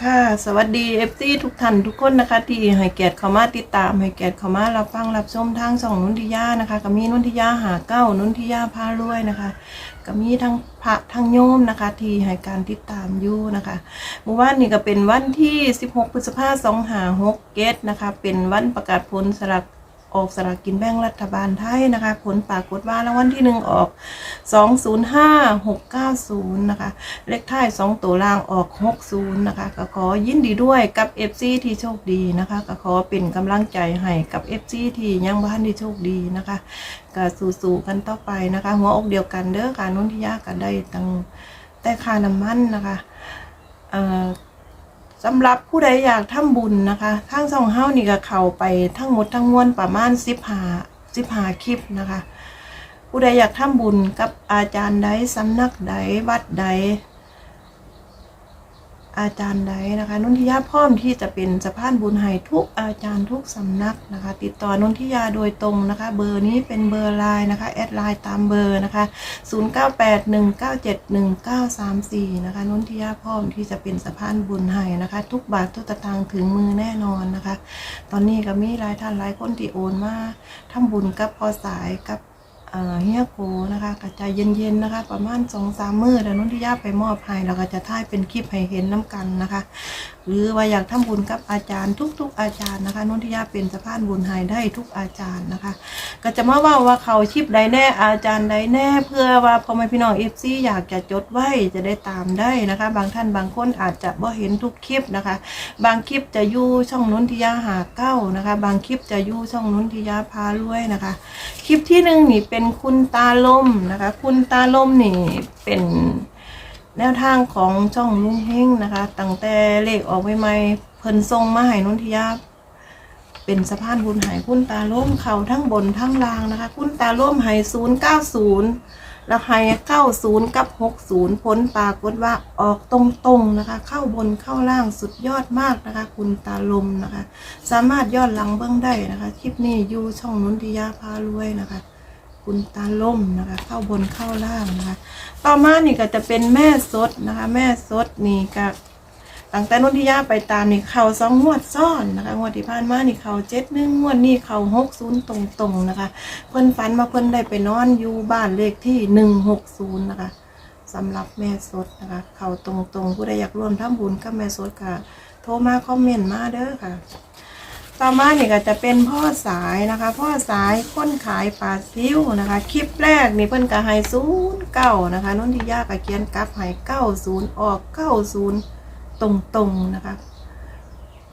ค่ะ สวัสดีเอฟซีทุกท่านทุกคนนะคะ ที่ให้เกียรติเข้ามาติดตามให้เกียรติเข้ามารับฟังรับชมทางสองนุนทิยานะคะก็มีนุนทิยาหาเก้านุนทิยาพารวยนะคะก็มีทั้งพระทั้งโยมนะคะ ที่ให้การติดตามอยู่นะคะเมื่อวานนี้ก็เป็นวันที่ 16พฤษภาคมสองหาหกเกตนะคะ เป็นวันประกาศผลสลัก ออกสลากกินแบ่งรัฐบาลไทยนะคะ ผลปรากฏว่ารางวัลที่หนึ่งออก 205690 นะคะ เลขท้าย 2 ตัวล่างออก 60 นะคะ ก็ขอยินดีด้วยกับ FC ที่โชคดีนะคะ ก็ขอเป็นกำลังใจให้กับ FC ที่ยังบ้านที่โชคดีนะคะก็สู้ๆกันต่อไปนะคะ หัวอกเดียวกันเด้อการนุ่นที่ยากกันได้ตั้งแต่ค่าน้ำมันนะคะเอ่อ สำหรับผู้ใดอยากทำบุญนะคะทางสองเฮ้านี่ก็เข้าไปทั้งหมดทั้งมวลประมาณ15 15คลิปนะคะ ผู้ใดอยากทำบุญกับอาจารย์ใดสำนักใดวัดใด อาจารย์ใดนะคะนนทิยาพร้อมที่จะเป็นสะพานบุญให้ทุกอาจารย์ทุกสำนักนะคะ ติดต่อนนทิยาโดยตรงนะคะ เบอร์นี้เป็นเบอร์ไลน์นะคะแอดไลน์ตามเบอร์นะคะ 0981971934 นะคะนนทิยาพร้อมที่จะเป็นสะพานบุญให้นะคะ ทุกบาททุกตะทางถึงมือแน่นอนนะคะ ตอนนี้ก็มีหลายท่านหลายคนที่โอนมาทำบุญกับพอสายกับ เฮียโกนะคะกระจายเย็นๆนะคะ ประมาณสองสามมือแล้วนุ่นที่ย่าไปมอบให้เราก็จะถ่ายเป็นคลิปให้เห็นน้ำกันนะคะ หรือว่าอยากทำบุญกับอาจารย์ทุก ๆ อาจารย์นะคะนุ่นที่ย่าเป็นสะพานบุญให้ได้ทุกอาจารย์นะคะ ก็จะมาว่าว่าเขาชิปใดแน่อาจารย์ใดแน่ เพื่อว่าพอมาพี่น้องเอฟซีอยากจะจดไว้จะได้ตามได้นะคะ บางท่านบางคนอาจจะบ่เห็นทุกคลิปนะคะ บางคลิปจะยู่ช่องนุนทิยาหาเก้านะคะ บางคลิปจะยู่ช่องนุนทิยาพารวยนะคะ คลิปที่หนึ่งนี่เป็นคุณตาลมนะคะ คุณตาลมนี่เป็นแนวทางของช่องลุงเฮงนะคะ ตั้งแต่เลขออกใหม่ๆเพิ่นทรงมาให้นุนทิยาเป็นสะพานบุญหายคุณตาล่มเขาทั้งบนทั้งล่างนะคะ คุณตาล่มหายศูนย์เก้าศูนย์แล้วหายเก้าศูนย์กับหกศูนย์ผลปรากฏว่าออกตรงๆนะคะ เข้าบนเข้าล่างสุดยอดมากนะคะ คุณตาลมนะคะ สามารถยอนหลังเบื้องได้นะคะ คลิปนี้อยู่ช่องนุนทิยาพารวยนะคะ คุณตาล่มนะคะ เข้าบนเข้าล่างนะคะ ต่อมานี่ก็จะเป็นแม่สดนะคะ แม่สดนี่ก็ตั้งแต่นนทิยาไปตามนี่เขาสองงวดซ้อนนะคะงวดที่ผ่านมานี่เขาเจ็ดหนึ่งงวดนี่เขาหกศูนย์ตรงๆนะคะ เพิ่นฝันมาเพิ่นได้ไปนอนอยู่บ้านเลขที่หนึ่งหกศูนย์นะคะสำหรับแม่สดนะคะ เขาตรงๆผู้ใดอยากร่วมทำบุญกับแม่สดค่ะ โทรมาคอมเมนต์มาเด้อค่ะ ต่อมาเนี่ยก็จะเป็นพ่อสายนะคะ พ่อสายค้นขายปลาซิวนะคะ คลิปแรกนี่เพิ่นก็ให้ศูนย์เก้านะคะนุ่นทิยาก็เขียนกลับให้เก้าศูนย์ออกเก้าศูนย์ตรงๆนะคะ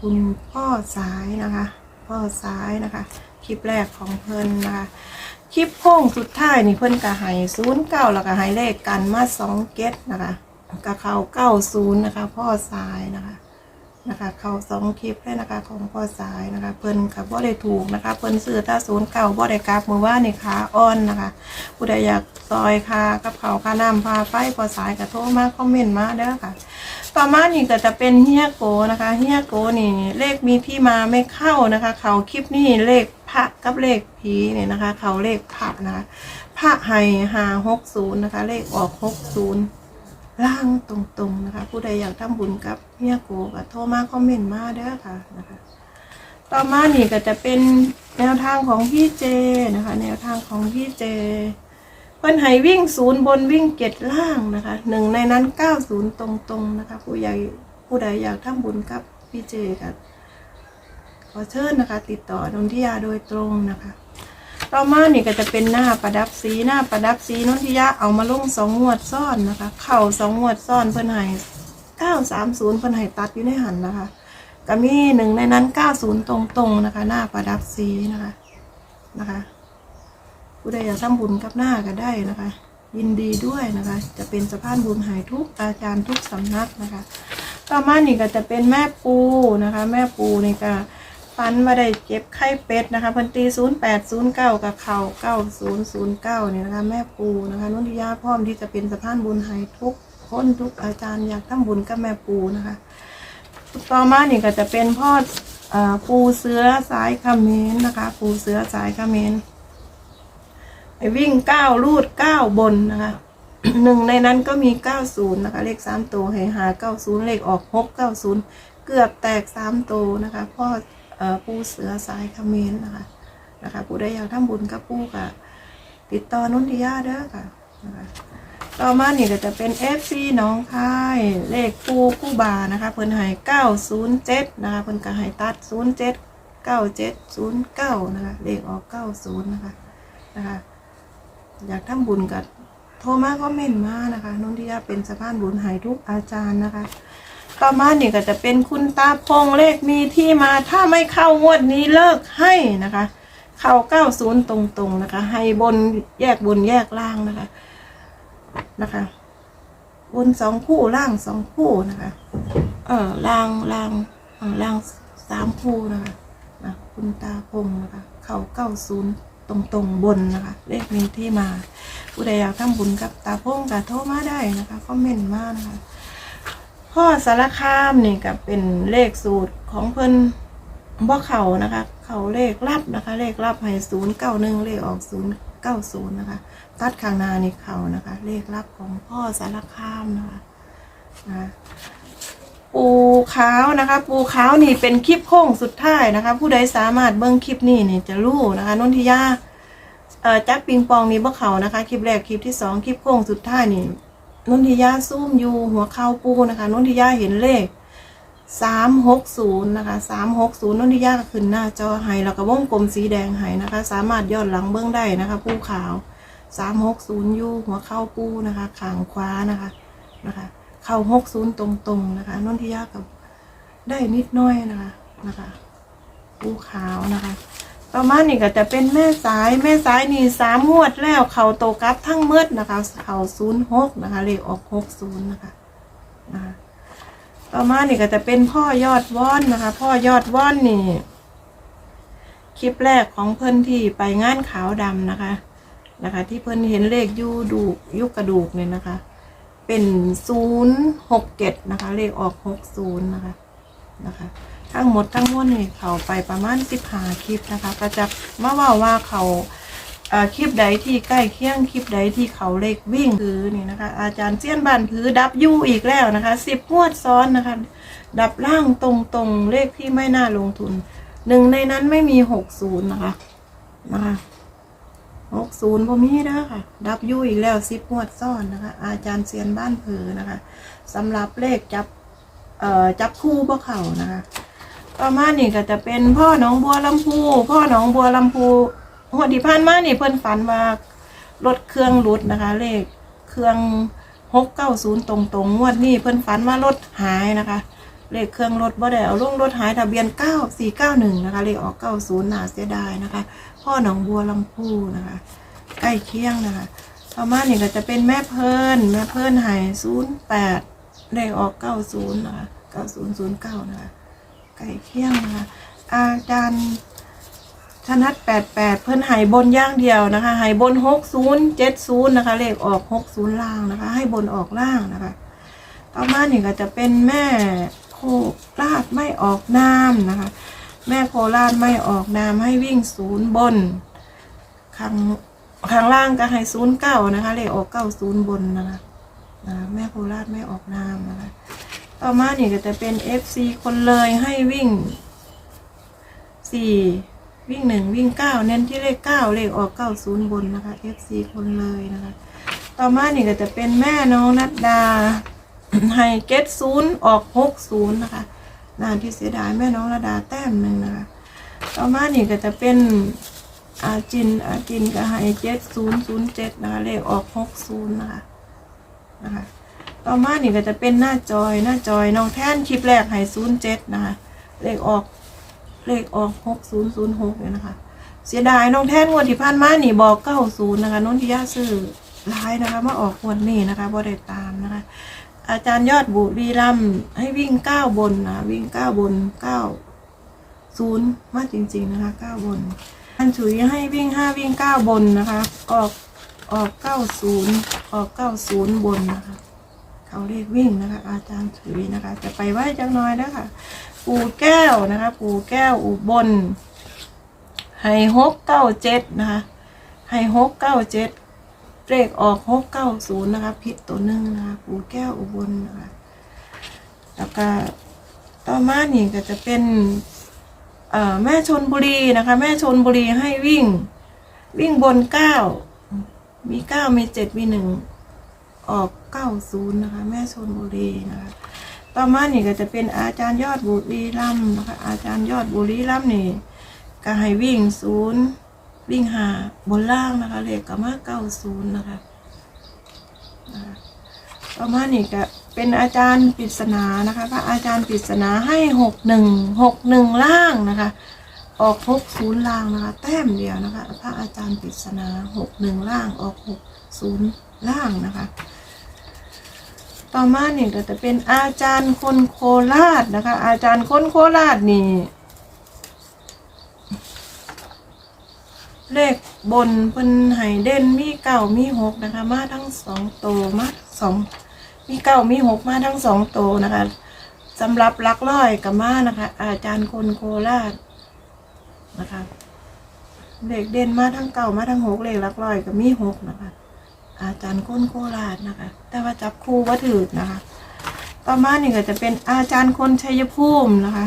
คุณพ่อสายนะคะ พ่อสายนะคะ คลิปแรกของเพิ่นนะคะคลิปโค้งสุดท้ายนี่เพิ่นก็ให้ศูนย์เก้าแล้วก็ให้เลขกันมาสองเกตนะคะก็เข้าเก้าศูนย์นะคะ พ่อสายนะคะ นะคะ เขาสองคลิปเลยนะคะของพ่อสายนะคะ เพิ่นกับบ่ได้ถูกนะคะ เพิ่นซื้อถ้าศูนย์เก่าบ่ได้กลับมือว่านี่ขาอ่อนนะคะ ผู้ใดอยากซอยคากับเขาค่าน้ำพาไฟพ่อสายก็โทรมาคอมเมนต์มาเด้อค่ะ ต่อมานี่ก็จะเป็นเฮียโกนะคะเฮียโกนี่เลขมีที่มาไม่เข้านะคะ เขาคลิปนี่เลขพระกับเลขผีเนี่ยนะคะ เขาเลขพระนะคะพระไฮหาหกศูนย์นะคะ เลขออกหกศูนย์ ล่างตรงๆนะคะ ผู้ใดอยากทำบุญกับเฮียโกก็โทรมาคอมเมนต์มาเด้อค่ะนะคะ ต่อมานี่ก็จะเป็นแนวทางของพี่เจนะคะ แนวทางของพี่เจเพิ่นให้วิ่งศูนย์บนวิ่งเจ็ดล่างนะคะหนึ่งในนั้นเก้าศูนย์ตรงๆนะคะ ผู้ใหญ่ผู้ใดอยากทำบุญกับพี่เจกับขอเชิญนะคะ ติดต่อนนทิยาโดยตรงนะคะ ต่อมานี่ก็จะเป็นหน้าประดับสีหน้าประดับสีนนทิยาเอามาลงสองงวดซ่อนนะคะ เข่าสองงวดซ่อนเพิ่นให้เก้าสามศูนย์เพิ่นให้ตัดอยู่ในหันนะคะก็มีหนึ่งในนั้นเก้าศูนย์ตรงๆนะคะ หน้าประดับสีนะคะนะคะผู้ใดอยากทำบุญกับหน้าก็ได้นะคะ ยินดีด้วยนะคะ จะเป็นสะพานบุญหายทุกอาจารย์ทุกสำนักนะคะ ต่อมานี่ก็จะเป็นแม่ปูนะคะ แม่ปูนี่ก็ ฟันมาได้เจ็บไข้เป็ดนะคะพันตีศูนย์แปดศูนย์เก้ากับเข่าเก้าศูนย์ศูนย์เก้าเนี่ยนะคะ แม่ปูนะคะนุ่นทิยาพร้อมที่จะเป็นสะพานบุญให้ทุกคนทุกอาจารย์อยากทำบุญกับแม่ปูนะคะ ต่อมาเนี่ยก็จะเป็นพ่ออปูเสือสายคาเมนนะคะ ปูเสือสายคาเมนไปวิ่งเก้าลูดเก้าบนนะคะหนึ่งในนั้นก็มีเก้าศูนย์นะคะ เลขสามตัวให้หาเก้าศูนย์เลขออกหกเก้าศูนย์เกือบแตกสามตัวนะคะ พ่อ เอ่อปูเสือสายคอมเมนต์นะคะนะคะผู้ใดอยากทำบุญกับปูกับติดต่อนุ่นทิยาเด้อค่ะนะคะต่อมานี่ก็จะเป็น FC น้องค่ายเลขปูกู้บานะคะเพิ่นให้907นะคะเพิ่นก็ให้ตัด 07 9709นะคะเลขออก90นะคะนะคะอยากทำบุญกับโทรมาก็เม่นมานะคะนุ่นทิยาเป็นสะพานบุญหายทุกอาจารย์นะคะ ต่อมานี่ก็จะเป็นคุณตาพงเลขมีที่มาถ้าไม่เข้างวดนี้เลิกให้นะคะ เข้าเก้าศูนย์ตรงๆนะคะ ให้บนแยกบนแยกล่างนะคะนะคะ บนสองคู่ล่างสองคู่นะคะ เออล่างล่างเออล่างสามคู่นะคะนะคุณตาพงนะคะ เข้าเก้าศูนย์ตรงๆบนนะคะ เลขมีที่มา ผู้ใดอยากทำบุญกับตาพงกับโทรมาได้นะคะคอมเมนต์มานะคะ พ่อสารคามนี่ก็เป็นเลขสูตรของเพิ่นบ่เขานะคะ เขาเลขลับนะคะ เลขลับให้ศูนย์เก้าหนึ่งเลขออกศูนย์เก้าศูนย์นะคะ ตัดข้างหน้านี่เขานะคะ เลขลับของพ่อสารคามนะคะนะปูขาวนะคะ ปูขาวนี่เป็นคลิปโค้งสุดท้ายนะคะ ผู้ใดสามารถเบิ่งคลิปนี้นี่จะรู้นะคะนนทิยาเอ่อจักปิงปองนี่บ่เขานะคะ คลิปแรกคลิปที่สองคลิปโค้งสุดท้ายนี่ นนทิยาซูมอยู่หัวเข่าปูนะคะนนทิยาเห็นเลขสามหกศูนย์นะคะสามหกศูนย์นนทิยาก็ขึ้นหน้าจอให้แล้วก็วงกลมสีแดงให้นะคะ สามารถย้อนหลังเบื้องได้นะคะปู้ขาวสามหกศูนย์อยู่หัวเข่าปูนะคะขางขวานะคะนะคะเข่าหกศูนย์ตรงๆนะคะนนทิยากับได้นิดน้อยนะคะนะคะปู้ขาวนะคะ ต่อมานี่ก็จะเป็นแม่สายแม่สายนี่สามงวดแล้วเขาโตกับทั้งเมืดนะคะ เขาศูนย์หกนะคะเลขออกหกศูนย์นะคะนะคะต่อมานี่ก็จะเป็นพ่อยอดว่อนนะคะ พ่อยอดว่อนนี่คลิปแรกของเพิ่อนที่ไปงานขาวดำนะคะนะคะ ที่เพิ่อนเห็นเลขยูดูยุกกระดูกเนี่ยนะคะ เป็นศูนย์หกเจ็ดนะคะ เลขออกหกศูนย์นะคะนะคะ ทั้งหมดทั้งมวลนี่เขาไปประมาณสิบหาคลิปนะคะ ก็จะมาว่าว่าเขาคลิปใดที่ใกล้เคียงคลิปใดที่เขาเลขวิ่งคือนี่นะคะ อาจารย์เจียนบานพือดับยูอีกแล้วนะคะสิบงวดซ้อนนะคะ ดับล่างตรงตรงๆเลขที่ไม่น่าลงทุนหนึ่งในนั้นไม่มีหกศูนย์นะคะนะคะหกศูนย์พอมีเด้อค่ะ ดับยูอีกแล้วสิบงวดซ้อนนะคะ อาจารย์เซียนบ้านเผือนะคะสำหรับเลขจับเอ่อจับคู่พวกเขานะคะ ต่อมานี่ก็จะเป็นพ่อหนองบัวลำพู พ่อหนองบัวลำพูหัวที่ผ่านมานี่เพิ่นฝันว่ารถเครื่องรุดนะคะ เลขเครื่องหกเก้าศูนย์ตรงๆงงวดนี้เพิ่นฝันว่ารถหายนะคะ เลขเครื่องรถบ่ได้เอาลงรถหายทะเบียนเก้าสี่เก้าหนึ่งนะคะ เลขออกเก้าศูนย์นาเสียดายนะคะ พ่อหนองบัวลำพูนะคะ ใกล้เคียงนะคะต่อมานี่ก็จะเป็นแม่เพิ่นแม่เพิ่นหายศูนย์แปดเลขออกเก้าศูนย์นะคะเก้าศูนย์ศูนย์เก้านะคะ ไก่เคี่ยงนะคะอาจารย์ธนัดแปดแปดเพิ่นหายบนย่างเดียวนะคะหายบนหกศูนย์เจ็ดศูนย์นะคะเลขออกหกศูนย์ล่างนะคะ ให้บนออกล่างนะคะ ต่อมานี่ก็จะเป็นแม่โคราชไม่ออกน้ำนะคะ แม่โคราชไม่ออกน้ำให้วิ่งศูนย์บนข้างข้างล่างก็ให้ศูนย์เก้านะคะเลขออกเก้าศูนย์บนนะคะนะแม่โคราชไม่ออกน้ำนะคะ ต่อมานี่ก็จะเป็น FC คนเลยให้วิ่งสี่วิ่งหนึ่งวิ่งเก้าเน้นที่เลขเก้าเลขออกเก้าศูนย์บนนะคะ FC คนเลยนะคะ ต่อมานี่ก็จะเป็นแม่น้องนัดดาให้เกตศูนย์ออกหกศูนย์นะคะนานที่เสียดายแม่น้องนัดดาแต้มหนึ่งนะคะ ต่อมานี่ก็จะเป็นอาจินอาจินก็ให้เจ็ดศูนย์ศูนย์เจ็ดนะคะเลขออกหกศูนย์นะคะนะคะ ต่อมานี่ก็จะเป็นหน้าจอยหน้าจอยน้องแท่นคลิปแรกให้ศูนย์เจ็ดนะคะเลขออกเลขออกหกศูนย์ศูนย์หกเนี่ยนะคะ เสียดายน้องแท่นงวดที่ผ่านมานี่บอกเก้าศูนย์นะคะนุ่นทิยาซื้อร้ายนะคะมาออกงวดนี้นะคะบ่ได้ตามนะคะ อาจารย์ยอดบุรีรัมให้วิ่งเก้าบนนะวิ่งเก้าบนเก้าศูนย์มาจริง ๆนะคะเก้าบนอันฉุยให้วิ่งห้าวิ่งเก้าบนนะคะ ออกออกเก้าศูนย์ออกเก้าศูนย์บนนะคะ เขาเรียกวิ่งนะคะ อาจารย์ถุยนะคะ จะไปไหว้จังน้อยนะคะปู่แก้วนะคะ ปู่แก้วอุบลไฮฮกเก้าเจ็ดนะคะไฮฮกเก้าเจ็ดเลขออกหกเก้าศูนย์นะคะผิดตัวหนึ่งนะคะปู่แก้วอุบลนะคะแล้วก็ต่อมานี่ก็จะเป็นแม่ชนบุรีนะคะ แม่ชนบุรีให้วิ่ง วิ่งบนเก้ามีเก้ามีเจ็ดมีหนึ่ง ออกเก้าศูนย์นะคะ แม่ชนบุรีนะคะ ต่อมานี่ก็จะเป็นอาจารย์ยอดบุรีรัมนะคะ อาจารย์ยอดบุรีรัมนี่ก็ให้วิ่งศูนย์วิ่งหาบนล่างนะคะเลขก็มาเก้าศูนย์นะคะนะคะต่อมานี่ก็เป็นอาจารย์ปริศนานะคะพระอาจารย์ปริศนาให้หกหนึ่งหกหนึ่งล่างนะคะ ออกหกศูนย์ล่างนะคะ แต้มเดียวนะคะ พระอาจารย์ปริศนาหกหนึ่งล่างออกหกศูนย์ล่างนะคะ ต่อมาเนี่ก็จะเป็นอาจารย์คนโคราชนะคะ อาจารย์คนโคราชนี่ เลขบนเพิ่นไห้เด่นมีเก้ามีหกนะคะ มาทั้งสองโตวมาสองมีเก้ามีหกมาทั้งสองโตวนะคะสำหรับลักร้อยกับมานะคะ อาจารย์คนโคราชนะคะเลขเด่นมาทั้งเก้ามาทั้งหกเลขลักร้อยกับมีหกนะคะ อาจารย์ก้นโคราชนะคะ แต่ว่าจับคู่ว่าถือนะคะ ต่อมานี่ก็จะเป็นอาจารย์คนชัยภูมินะคะ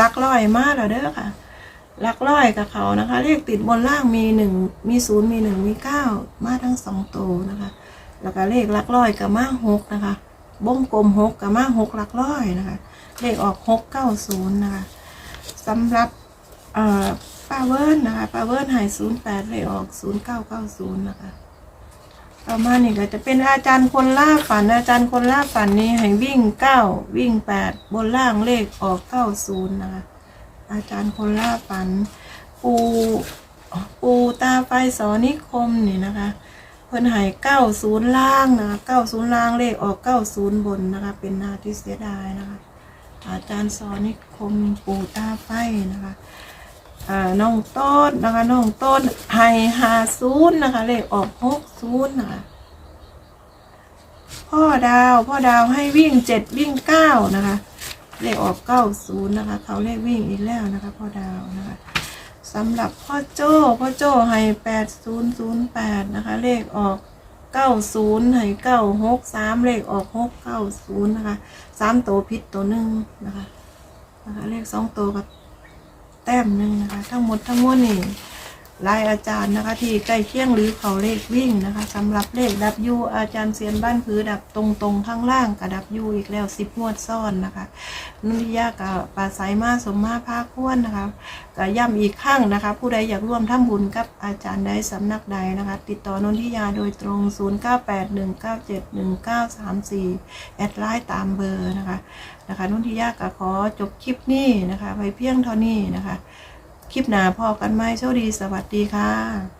ลักร้อยมากแล้วเด้อค่ะลักร้อยกับเขานะคะ เลขติดบนล่างมีหนึ่งมีศูนย์มีหนึ่งมีเก้ามาทั้งสองตัวนะคะ แล้วก็เลขลักร้อยกับมาหกนะคะบ้งกลมหกกับมาหกลักร้อยนะคะ เลขออกหกเก้าศูนย์นะคะสำหรับป้าเวิร์นนะคะป้าเวิร์นหายศูนย์แปดเลขออกศูนย์เก้าเก้าศูนย์นะคะ ต่อมานี่ก็จะเป็นอาจารย์คนล่าฝัน อาจารย์คนล่าฝันนี่ให้วิ่งเก้าวิ่งแปดบนล่างเลขออกเก้าศูนย์นะคะอาจารย์คนล่าฝัน ปูปูตาไฟสอนิคมนี่นะคะ เพิ่นให้เก้าศูนย์ล่างนะคะเก้าศูนย์ล่างเลขออกเก้าศูนย์บนนะคะ เป็นนาที่เสียดายนะคะ อาจารย์สอนิคมปูตาไฟนะคะ อ่าน้องต้นนะคะน้องต้นไฮหาศูนนะคะเลขออกหกศูนย์นะคะพ่อดาวพ่อดาวให้วิ่งเจ็ดวิ่งเก้านะคะเลขออกเก้าศูนย์นะคะ เขาเลขวิ่งอีกแล้วนะคะพ่อดาวนะคะสำหรับพ่อโจ้พ่อโจ้ให้แปดศูนย์ศูนย์แปดนะคะ เลขออกเก้าศูนย์ให้เก้าหกสามเลขออกหกเก้าศูนย์นะคะสามตัวพิษตัวหนึ่งนะคะนะคะ เลขสองตัวกับ แต้มหนึ่งนะคะ ทั้งหมดทั้งมวลนี่ รายอาจารย์นะคะ ที่ใกล้เคียงหรือเขาเลขวิ่งนะคะสำหรับเลขดับยูอาจารย์เซียนบ้านผือดับตรงตรงๆข้างล่างกับดับยูอีกแล้วสิบงวดซ้อนนะคะนุริยากับปลาไซมาสมมาภาควนนะคะก็ย้ำอีกครั้งนะคะ ผู้ใดอยากร่วมทำบุญกับอาจารย์ใดสำนักใดนะคะ ติดต่อนนทิยาโดยตรง 0981971934 แอดไลน์ตามเบอร์นะคะนะคะนุนทิยาก็ขอจบคลิปนี้นะคะ ไปเพียงเท่านี้นะคะ คลิปหน้าพอกันไหมโชคดีสวัสดีค่ะ